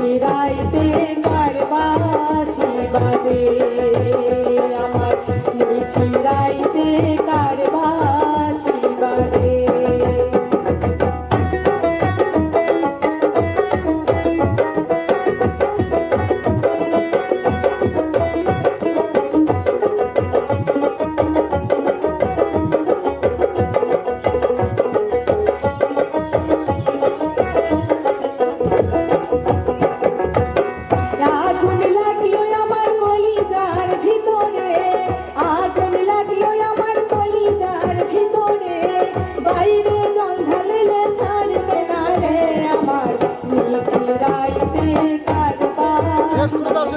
ফিরাইতে মারবা বাজে আমার নিশি।